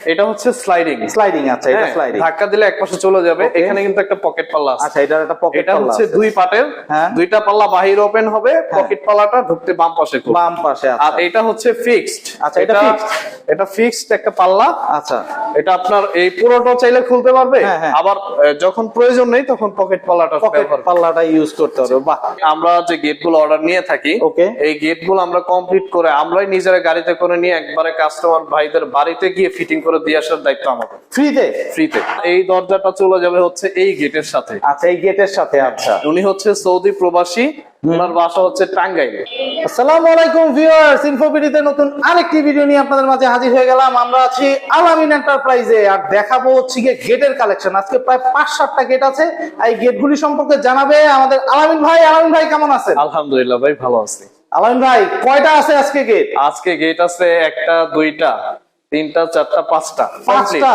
এটা হচ্ছে sliding sliding আচ্ছা এটা স্লাইডিং ধাক্কা দিলে এক পাশে চলে যাবে এখানে কিন্তু একটা পকেট পাল্লা আছে। আচ্ছা এটার একটা পকেট এটা হচ্ছে দুই পাটের হ্যাঁ। দুইটা পাল্লা বাহির ওপেন হবে পকেট পাল্লাটা ঢুকতে বাম পাশে। বাম পাশে আর আচ্ছা এটা হচ্ছে ফিক্সড আচ্ছা, এটা? এটা ফিক্সড একটা পাল্লা। আচ্ছা। এটা আপনার এই পুরোটা চাইলে খুলতে পারবে হ্যাঁ, হ্যাঁ। আবার যখন প্রয়োজন নেই তখন পকেট পাল্লাটা পকেট পাল্লাটা ইউজ করতে হবে বাহ। আমরা যে গেটগুলো অর্ডার নিয়ে থাকি Okay. এই গেটগুলো আমরা কমপ্লিট করে আমরাই নিজেরা গাড়িতে করে নিয়ে একবারে কাস্টমার ভাইদের বাড়িতে গিয়ে ফিটিং করে দিয়ে আসার দায়িত্ব আমাদের। ফ্রিতে? ফ্রিতে। এই দরজাটা চলে যাবে হচ্ছে এই গেটের সাথে। আচ্ছা এই গেটের সাথে আচ্ছা। উনি হচ্ছে সৌদি প্রবাসী ওনার বাসা হচ্ছে টাঙ্গাইলে। আসসালামু আলাইকুম ভিউয়ার্স ইনফোপিডিতে নতুন আরেকটি ভিডিও নিয়ে আপনাদের মাঝে হাজির হয়ে গেলাম। আমরা আছি আলামিন এন্টারপ্রাইজে আর দেখাবো হচ্ছে গিয়ে গেটের কালেকশন। আজকে প্রায় পাঁচ সাতটা গেট আছে। এই গেটগুলি সম্পর্কে জানাবে আমাদের আলামিন ভাই। আলামিন ভাই কেমন আছেন? আলহামদুলিল্লাহ ভাই ভালো আছি। আলামিন ভাই কয়টা আছে আজকে গেট? আজকে গেট আছে একটা দুইটা। তিনটা চারটা পাঁচটা। পাঁচটা?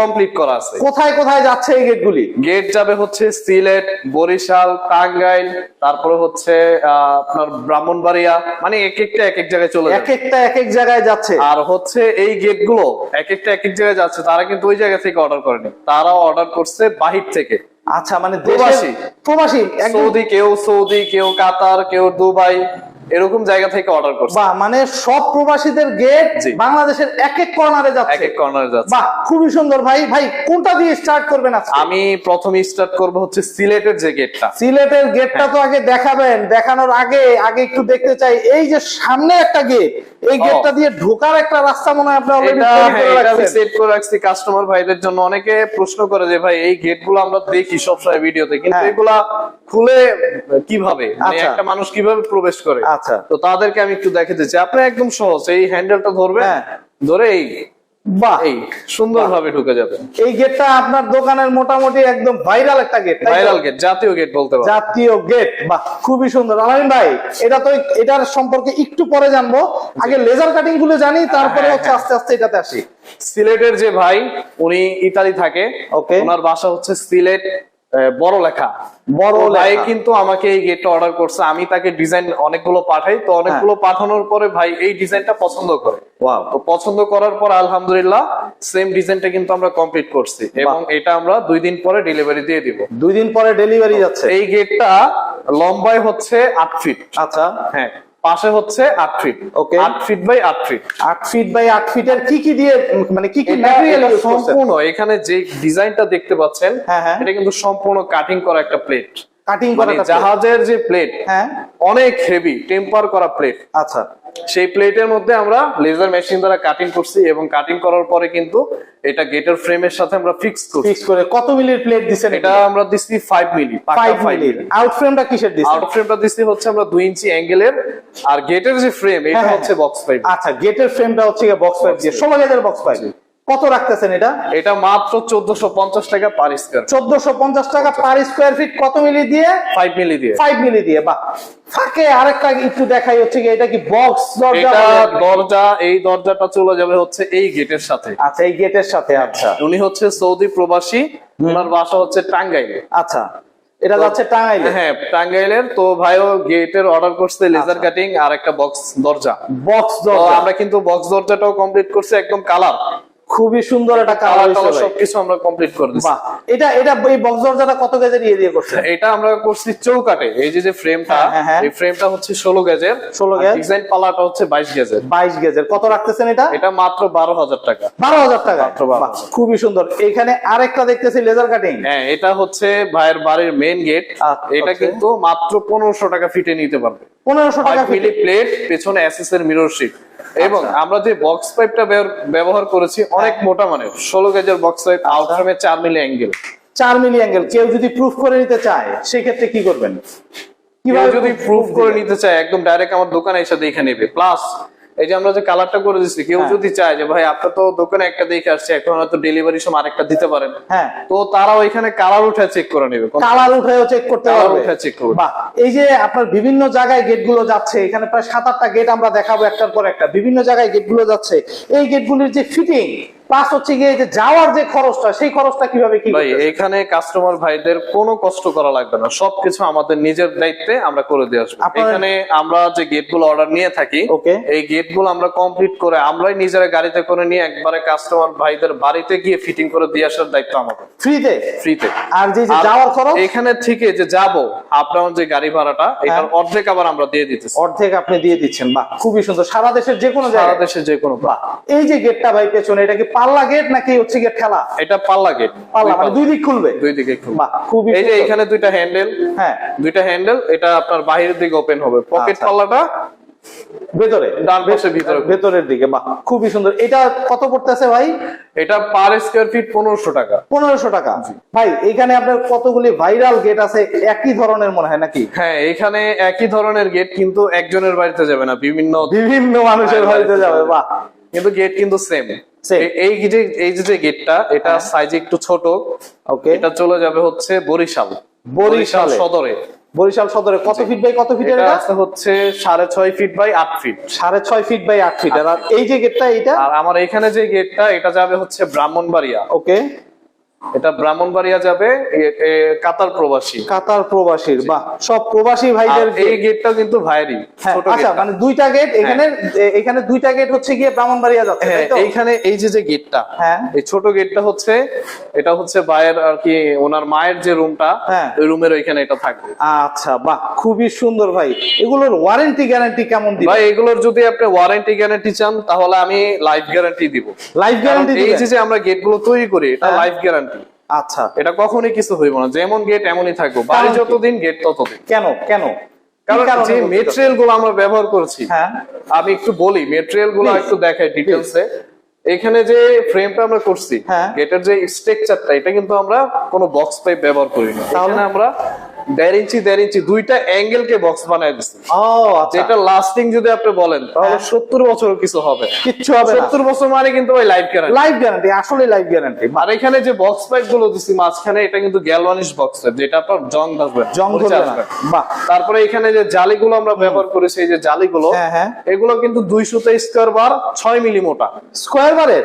কমপ্লিট করা আছে। কোথায় কোথায় যাচ্ছে এই গেটগুলি গেট যাবে হচ্ছে সিলেট বরিশাল টাঙ্গাইল তারপরে হচ্ছে আপনার ব্রাহ্মণবাড়িয়া মানে এক একটা এক এক জায়গায় চলে এক একটা এক এক জায়গায় যাচ্ছে। আর হচ্ছে এই গেটগুলো এক একটা এক এক জায়গায় যাচ্ছে তারা কিন্তু ওই জায়গা থেকে অর্ডার করেনি। তারা অর্ডার করছে বাহির থেকে। আচ্ছা মানে প্রবাসী। প্রবাসী সৌদি কেউ সৌদি কেউ কাতার কেউ দুবাই এরকম জায়গা থেকে অর্ডার করছে। বাহ মানে সব প্রবাসীদের গেট বাংলাদেশের এক এক কর্নারে যাচ্ছে। এক এক কর্নারে যাচ্ছে। বাহ খুবই সুন্দর। ভাই ভাই কোনটা দিয়ে স্টার্ট করবেন আজকে? আমি প্রথমে স্টার্ট করব হচ্ছে সিলেটের যে গেটটা সিলেটের গেটটা তো আগে দেখাবেন। দেখানোর আগে আগে একটু দেখতে চাই। এই যে সামনে একটা গেট এই গেটটা দিয়ে ঢোকার একটা রাস্তা মনে হয় আপনি অলরেডি হ্যাঁ, সেট করে রাখছি কাস্টমার ভাইদের জন্য। অনেকে প্রশ্ন করে যে ভাই এই গেটগুলো আমরা দেখি সবসময় ভিডিওতে কিন্তু হ্যাঁ। এগুলা খুলে কীভাবে? মানে আচ্ছা। একটা মানুষ কীভাবে প্রবেশ করে? আচ্ছা। তো তাদেরকে আমি একটু দেখে দিচ্ছি আপনি একদম সহজ এই হ্যান্ডেলটা ধরবেন হ্যাঁ। ধরে এই বাহ। এই সুন্দর ভাবে ঢুকে যাবে। এই গেটটা আপনার দোকানের মোটামুটি একদম ভাইরাল একটা গেট ভাইরাল গেট জাতীয় গেট বলতে পারো জাতীয় গেট বাহ খুবই সুন্দর। আলামিন ভাই এটা তো এটার সম্পর্কে একটু পরে জানব। আগে লেজার কাটিংগুলো জানি তারপরে হ্যাঁ, হচ্ছে হ্যাঁ। আস্তে আস্তে এটাতে আসি। সিলেটের যে ভাই উনি ইতালি থাকে। Okay. ওনার বাসা হচ্ছে সিলেট বড় লেখা। বড় ভাই কিন্তু আমাকে এই গেটটা অর্ডার করছে। আমি তাকে ডিজাইন অনেকগুলো পাঠাই। তো অনেকগুলো হ্যাঁ। পাঠানোর পরে ভাই এই ডিজাইনটা পছন্দ করে। তো পছন্দ করার পর আলহামদুলিল্লাহ সেম ডিজাইনটা কিন্তু আমরা কমপ্লিট করছি। এবং এটা আমরা দুই দিন পরে ডেলিভারি দিয়ে দিব। দুই দিন পরে ডেলিভারি যাচ্ছে। এই গেটটা লম্বায় হচ্ছে আট ফিট আচ্ছা। হ্যাঁ। পাশে হচ্ছে আট ফিট ওকে আট ফিট বাই আট ফিট আট ফিট বাই আট ফিটের কি কি দিয়ে মানে কি কি ম্যাটেরিয়াল সম্পূর্ণ এখানে যে ডিজাইনটা দেখতে পাচ্ছেন হ্যাঁ, হ্যাঁ। এটা কিন্তু সম্পূর্ণ কাটিং করা একটা প্লেট কাটিং মানে করা জাহাজের যে প্লেট হ্যাঁ। অনেক হেভি টেম্পার করা প্লেট আচ্ছা। সেই প্লেটের মধ্যে আমরা লেজার মেশিন দ্বারা কাটিং করছি এবং কাটিং করার পরে কিন্তু এটা গেটের ফ্রেমের সাথে আমরা ফিক্স করছি। ফিক্স করে কত মিলির প্লেট দিছেন এটা আমরা দিছি 5 মিলি 5 মিলি। আউট ফ্রেমটা কিসের দিছেন? আউট ফ্রেমটা দিছি হচ্ছে আমরা 2 ইঞ্চি অ্যাঙ্গেলের আর গেটের যে ফ্রেম এটা হ্যাঁ, হচ্ছে বক্স পাইপ আচ্ছা গেটের ফ্রেমটা হচ্ছে বক্স পাইপ দিয়ে। ষোলো গেজের বক্স পাইপ কত রাখতেছেন এটা? এটা মাত্র চোদ্দশো পঞ্চাশ টাকা পার স্কোয়ার চোদ্দশো পঞ্চাশ টাকা পার স্কোয়ার ফিট কত মিলি দিয়ে? ফাইভ মিলি দিয়ে। ফাইভ মিলি দিয়ে বাহ। ফাঁকে আরেকটা একটু দেখাই হচ্ছে কি এটা কি বক্স দরজা? এটা দরজা এই দরজাটা চলে যাবে হচ্ছে এই গেটের সাথে। আচ্ছা এই গেটের সাথে আচ্ছা। উনি হচ্ছে সৌদি প্রবাসী ওনার বাসা হচ্ছে টাঙ্গাইলে। আচ্ছা এটা যাচ্ছে টাঙ্গাইলে? হ্যাঁ টাঙ্গাইলের। তো ভাইও গেটের অর্ডার করছে লেজার কাটিং আর একটা বক্স দরজা। বক্স দরজা। আমরা কিন্তু বক্স দরজাটাও কমপ্লিট করছি একদম কালার খুবই সুন্দর একটা কালার। সবকিছু আমরা কমপ্লিট করে দিচ্ছি এটা এটা এই বক্স দরজাটা কত গেজের ইয়ে দিয়ে করছে এটা আমরা করছি চৌকাটে এই যে যে ফ্রেমটা হ্যাঁ, হ্যাঁ, হ্যাঁ। এই ফ্রেমটা হচ্ছে ষোলো গেজের 16 গেজ। ডিজাইন পালাটা হচ্ছে বাইশ গেজের বাইশ গেজের কত রাখতেছেন এটা? এটা মাত্র বারো হাজার টাকা। বারো হাজার টাকা। মাত্র 12,000 বাহ, খুবই সুন্দর। এখানে আরেকটা দেখতেছি লেজার কাটিং হ্যাঁ এটা হচ্ছে ভাইয়ের বাড়ির মেন গেট আচ্ছা, এটা কিন্তু মাত্র পনেরোশো টাকা ফিটে নিতে পারবে। পনেরোশো টাকা মিলি প্লেট পেছনে এসএস এর মিরর শিট এবং আচ্ছা। আমরা যে বক্স পাইপটা ব্যবহার করেছি অনেক মোটা মানের। ষোলো গেজের বক্স পাইপ আচ্ছা। চার মিলি অ্যাঙ্গেল চার মিলি অ্যাঙ্গেল কেউ যদি প্রুফ করে নিতে চায় সেক্ষেত্রে কি করবেন? কীভাবে যদি প্রুফ করে নিতে চায় একদম ডাইরেক্ট আমার দোকানে এসে দেখে নেবে। প্লাস এই যে আমরা যে কালারটা করে দিচ্ছি কেউ হ্যাঁ। যদি চায় যে ভাই আপনার তো দোকানে একটা দেখে আসছে এখন হয়তো ডেলিভারি সময় আরেকটা দিতে পারেন। হ্যাঁ। তো তারা ওইখানে কালার উঠে চেক করে নেবে। কালার উঠে চেক করতে পারবে। উঠে চেক করবে। এই যে আপনার বিভিন্ন জায়গায় গেটগুলো যাচ্ছে এখানে প্রায় সাত আটটা গেট আমরা দেখাবো একটার পর একটা। বিভিন্ন জায়গায় গেটগুলো যাচ্ছে। এই গেট গুলির যে ফিটিং প্লাস হচ্ছে গিয়ে যে যাওয়ার যে খরচটা সেই খরচটা কীভাবে কি ভাই এখানে কাস্টমার ভাইদের কোনো কষ্ট করা লাগবে না। সবকিছু আমাদের নিজের দায়িত্বে আমরা করে দিয়ে আসব। এখানে আমরা যে গেটগুলো অর্ডার নিয়ে থাকি এই গেটগুলো আমরা কমপ্লিট করে আমরাই নিজেরা গাড়িতে করে নিয়ে একবারে কাস্টমার ভাইদের বাড়িতে গিয়ে ফিটিং করে দিয়ে আসার দায়িত্ব আমাদের। ফ্রিতে ফ্রিতে আর যে যাওয়ার খরচ? এখানে থেকে যে যাব আপনার যে গাড়ি ভাড়াটা এটার হ্যাঁ। অর্ধেক আবার আমরা দিয়ে দিতেছি। অর্ধেক আপনি দিয়ে দিচ্ছেন। বাহ খুবই সুন্দর। সারা দেশের যে কোনো সারা জায়গায়। দেশে যে কোনো এই যে গেটটা ভাই পেছনে এটা কি পাল্লা গেট নাকি হচ্ছে গিয়ে ঠেলা? এটা পাল্লা গেট পাল্লা মানে দুই দিক খুলবে? দুই দিকে খুলবে। খুবই এই যে এখানে দুইটা হ্যান্ডেল হ্যাঁ। দুইটা হ্যান্ডেল এটা আপনার বাহিরের দিকে ওপেন হবে। পকেট আচ্ছা। পাল্লাটা ভেতরে। ডান পাশে ভিতরে। ভেতরের দিকে বাহ খুবই সুন্দর। এটা কত পড়তেছে ভাই? এটা পার স্কোয়ার ফিট পনেরোশো টাকা। পনেরোশো টাকা। ভাই এখানে আপনার কতগুলি ভাইরাল গেট আছে? একই ধরনের মনে হয় নাকি? হ্যাঁ এখানে একই ধরনের গেট কিন্তু একজনের বাড়িতে যাবে না বিভিন্ন বিভিন্ন মানুষের বাড়িতে যাবে বাহ। কিন্তু গেট কিন্তু সেম. এই যে এই যে গেটটা এটা সাইজ একটু ছোট ওকে এটা চলে যাবে হচ্ছে বরিশাল। বরিশাল। সদরে। বরিশাল সদরে। কত ফিট বাই কত ফিটের এটা আছে হচ্ছে সাড়ে ছয় ফিট বাই আট ফিট সাড়ে ছয় ফিট বাই আট ফিট আর এই যে গেটটা এইটা? আর আমার এখানে যে গেটটা এটা যাবে হচ্ছে ব্রাহ্মণবাড়িয়া। ওকে এটা ব্রাহ্মণবাড়িয়া যাবে কাতার প্রবাসী। কাতার প্রবাসীর বাহ সব প্রবাসী ভাইদের এই গেটটা কিন্তু ভাইরি হ্যাঁ, আচ্ছা মানে দুইটা গেট এখানে এখানে দুইটা গেট হচ্ছে গিয়ে ব্রাহ্মণবাড়িয়া যাচ্ছে হ্যাঁ? এইখানে এই যে যে গেটটা হ্যাঁ। এই ছোট গেটটা হচ্ছে এটা হচ্ছে ভাইয়ের আর কি ওনার মায়ের যে রুমটা হ্যাঁ। ওই রুমের ওইখানে এটা থাকবে। আচ্ছা বাহ খুবই সুন্দর ভাই। এগুলোর ওয়ারেন্টি গ্যারান্টি কেমন দিবে ভাই এগুলোর যদি আপনি ওয়ারেন্টি গ্যারান্টি চান তাহলে আমি লাইফ গ্যারান্টি দিব। লাইফ গ্যারান্টি এই যে যে আমরা গেটগুলো তৈরি করি এটা হ্যাঁ। লাইফ গ্যারান্টি আচ্ছা। এটা কখনোই কিছু হইব না। যেমন গেট এমনই থাকব। বাড়ি যতদিন গেট ততদিন। কেন? কেন? কারণ যে মেটেরিয়ালগুলো আমরা ব্যবহার করছি হ্যাঁ। আমি একটু বলি মেটেরিয়ালগুলো একটু দেখাই ডিটেলসে এখানে যে ফ্রেমটা আমরা করছি হ্যাঁ। গেটের যে স্ট্রাকচারটা এটা কিন্তু আমরা কোনো বক্স পাইপ ব্যবহার করি না? তাহলে? আমরা দেড় ইঞ্চি দেড় ইঞ্চি দুইটা অ্যাঙ্গেল কে বক্স বানায় দিচ্ছি লাস্টিং যদি আপনি বলেন তাহলে হ্যাঁ। সত্তর বছর কিছু হবে। কিচ্ছু হবে সত্তর বছর মানে কিন্তু ওই লাইফ গ্যারান্টি লাইফ গ্যারান্টি আসলে লাইফ গ্যারান্টি আর এখানে যে বক্স পাইপগুলো দিচ্ছি মাঝখানে এটা কিন্তু গ্যালভানিশ বক্স পাইপ যেটা আপনার জং না, জং ধরবে বাহ। তারপরে এখানে যে জালিগুলো আমরা ব্যবহার করেছি এই যে জালিগুলো হ্যাঁ, হ্যাঁ। এগুলো কিন্তু দুইশোতে স্কোয়ার বার ছয় মিলি মোটা স্কোয়ার বারের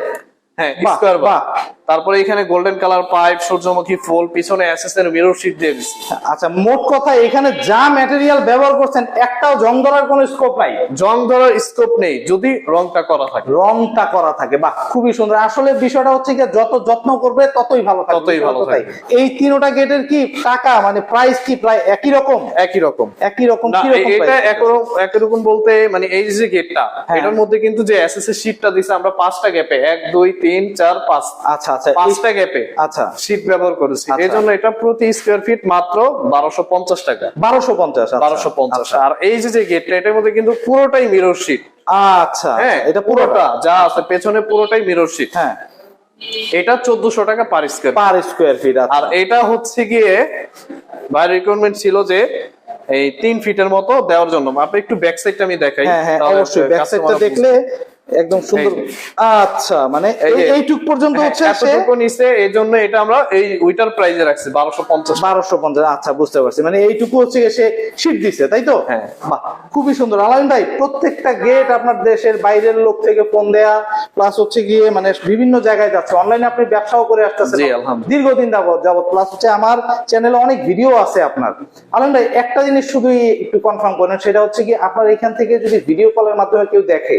হ্যাঁ স্কোয়ার বার তারপরে এখানে গোল্ডেন কালার পাইপ সূর্যমুখী ফুল পিছনে এসএস এর মিরর শিট দিয়ে দিচ্ছি। আচ্ছা মোট কথা এখানে যা ম্যাটেরিয়াল ব্যবহার করছেন একটাও জং ধরার কোনো স্কোপ নাই। জং ধরার স্কোপ নেই যদি রংটা করা থাকে। রংটা করা থাকে বাহ খুবই সুন্দর। আসলে বিষয়টা হচ্ছে কি যত যত্ন করবে ততই ভালো থাকবে। ততই ভালো তাই। এই তিনোটা গেটের কি টাকা মানে প্রাইস কি প্রায় একই রকম? একই রকম। একই রকম কি রকম এটা? একরকম একরকম বলতে মানে এই যে গেটটা হ্যাঁ। এটার মধ্যে কিন্তু যে এসএস এর শীটটা দিছে আমরা পাঁচটা গ্যাপে এক দুই তিন চার পাঁচ। আচ্ছা আচ্ছা। পাঁচটা গ্যাপে আচ্ছা। শীট ব্যবহার করেছি। আচ্ছা। এই জন্য এটা প্রতি স্কোয়ার ফিট মাত্র বারোশো পঞ্চাশ টাকা। বারোশো পঞ্চাশ বারোশো পঞ্চাশ। আর এই যে যে গেটটা এটার মধ্যে কিন্তু পুরোটাই মিরর শীট আচ্ছা হ্যাঁ আচ্ছা, এটা পুরোটা। যা আছে পেছনে পুরোটাই মিরর শীট হ্যাঁ। এটা চোদ্দশো টাকা per square per square feet আর এটা হচ্ছে গিয়ে বাইরের রিকোয়ারমেন্ট ছিল যে এই তিন ফিটের মতো দেওয়ার জন্য। আপনি একটু ব্যাক সাইডটা আমি দেখাই হ্যাঁ হ্যাঁ অবশ্যই। ব্যাক সাইডটা দেখলে একদম সুন্দর আচ্ছা মানে এই এইটুক পর্যন্ত হ্যাঁ, হচ্ছে এতটুকু নিচে এই জন্য এটা আমরা এই উইটার প্রাইজে রাখছি বারোশো পঞ্চাশ। বারোশো পঞ্চাশ আচ্ছা বুঝতে পারছি। মানে এইটুকু হচ্ছে গিয়ে সে শীট দিছে তাই তো? হ্যাঁ। বাহ, খুবই সুন্দর। আলামিন ভাই প্রত্যেকটা গেট আপনার দেশের বাইরের লোক থেকে ফোন দেয়া প্লাস হচ্ছে গিয়ে মানে বিভিন্ন জায়গায় যাচ্ছে। অনলাইনে আপনি ব্যবসাও করে আসতেছেন। দীর্ঘদিন যাবত যাবত প্লাস হচ্ছে আমার চ্যানেলে অনেক ভিডিও আছে আপনার। আলামিন ভাই একটা জিনিস শুধুই একটু কনফার্ম করেন সেটা হচ্ছে কি আপনার এখান থেকে যদি ভিডিও কলের মাধ্যমে কেউ দেখে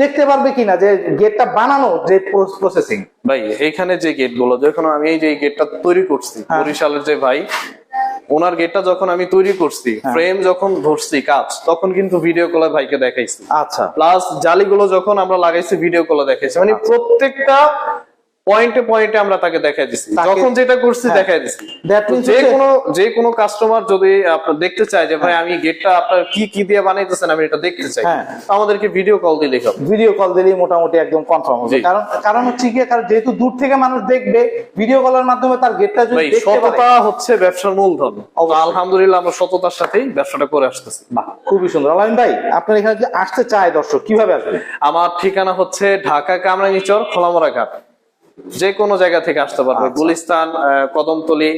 দেখতে পারবে কিনা যে গেটটা বানানো যে প্রসেসিং ভাই এইখানে যে গেটগুলো যখন আমি এই যে গেটটা তৈরি করছি হ্যাঁ। বরিশালের যে ভাই ওনার গেটটা যখন আমি তৈরি করছি হ্যাঁ। ফ্রেম যখন ধরছি কাজ তখন কিন্তু ভিডিও কলে ভাইকে দেখাইছি। আচ্ছা। প্লাস জালিগুলো যখন আমরা লাগাইছি ভিডিও কলে দেখাইছি। মানে প্রত্যেকটা পয়েন্টে পয়েন্টে আমরা তাকে দেখাই দিছি। যখন যেটা করছি হ্যাঁ। দেখাই দিছি। Means যে কোনো যে কোনো কাস্টমার যদি আপনার দেখতে চায় যে ভাই আমি গেটটা আপনার কি কি দিয়ে বানাইতেছেন? আমি এটা দেখতে চাই। হ্যাঁ। আমাদেরকে ভিডিও কল দিলেই হবে। ভিডিও কল দিলেই মোটামুটি একদম কনফার্ম হবে। কারণ কারণ হচ্ছে কি কারণ যেহেতু দূর থেকে মানুষ দেখবে ভিডিও কলের মাধ্যমে তার গেটটা যদি দেখতে সততা হচ্ছে ব্যবসার মূলধন। আলহামদুলিল্লাহ আমরা সততার সাথেই ব্যবসাটা করে আসতেছি। বাহ, খুবই সুন্দর। আলামিন ভাই আপনার এখানে যদি আসতে চায় দর্শক? কীভাবে আসবে? আমার ঠিকানা হচ্ছে ঢাকা কামরাঙ্গিচর খোলামোড়া ঘাট। যে কোনো জায়গা থেকে আসতে পারবে আচ্ছা। গুলিস্তান কদমতলি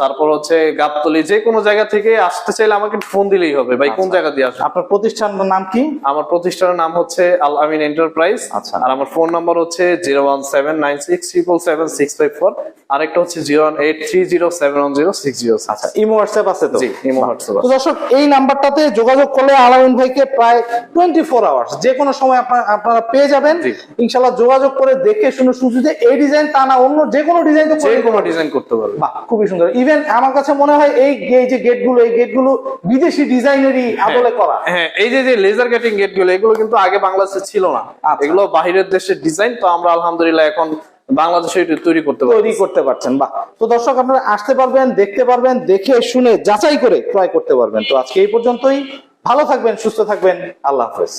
তারপর হচ্ছে গাবতলি যে কোনো জায়গা থেকে আসতে চাইলে আমাকে ফোন দিলেই হবে। ভাই কোন জায়গা দিয়ে আসবে আপনার প্রতিষ্ঠানের নাম কি? আমার প্রতিষ্ঠানের নাম হচ্ছে আল আমিন এন্টারপ্রাইজ। আচ্ছা। আর আমার ফোন নাম্বার হচ্ছে zero one seven nine six triple seven six five four. আরেকটা হচ্ছে zero one eight three zero seven one zero six zero আচ্ছা ইমো হোয়াটসঅ্যাপ আছে তো? জি, ইমো হোয়াটসঅ্যাপ তো দর্শক এই নাম্বারটাতে যোগাযোগ করলে আলামিন ভাইকে প্রায় টোয়েন্টি ফোর আওয়ার্স যে কোনো সময় আপনার আপনারা পেয়ে যাবেন। জি। ইনশাল্লাহ যোগাযোগ করে দেখে শুনে শুধু যে এই ডিজাইন তা না অন্য যে কোনো ডিজাইন তো যে কোনো ডিজাইন করতে পারবে বাহ খুবই সুন্দর। ইভেন আমার কাছে মনে হয় এই এই যে গেটগুলো এই গেটগুলো বিদেশি ডিজাইনেরই আদলে করা। হ্যাঁ এই যে যে লেজার কাটিং এগুলো কিন্তু আগে বাংলাদেশে ছিল না। আচ্ছা। এগুলো বাহিরের দেশের ডিজাইন তো আমরা আলহামদুলিল্লাহ এখন বাংলাদেশে এটা তৈরি করতে তৈরি করতে পারছেন বাহ। তো দর্শক আপনারা আসতে পারবেন দেখতে পারবেন দেখে শুনে যাচাই করে ক্রয় করতে পারবেন। তো আজকে এই পর্যন্তই। ভালো থাকবেন সুস্থ থাকবেন। আল্লাহ হাফেজ।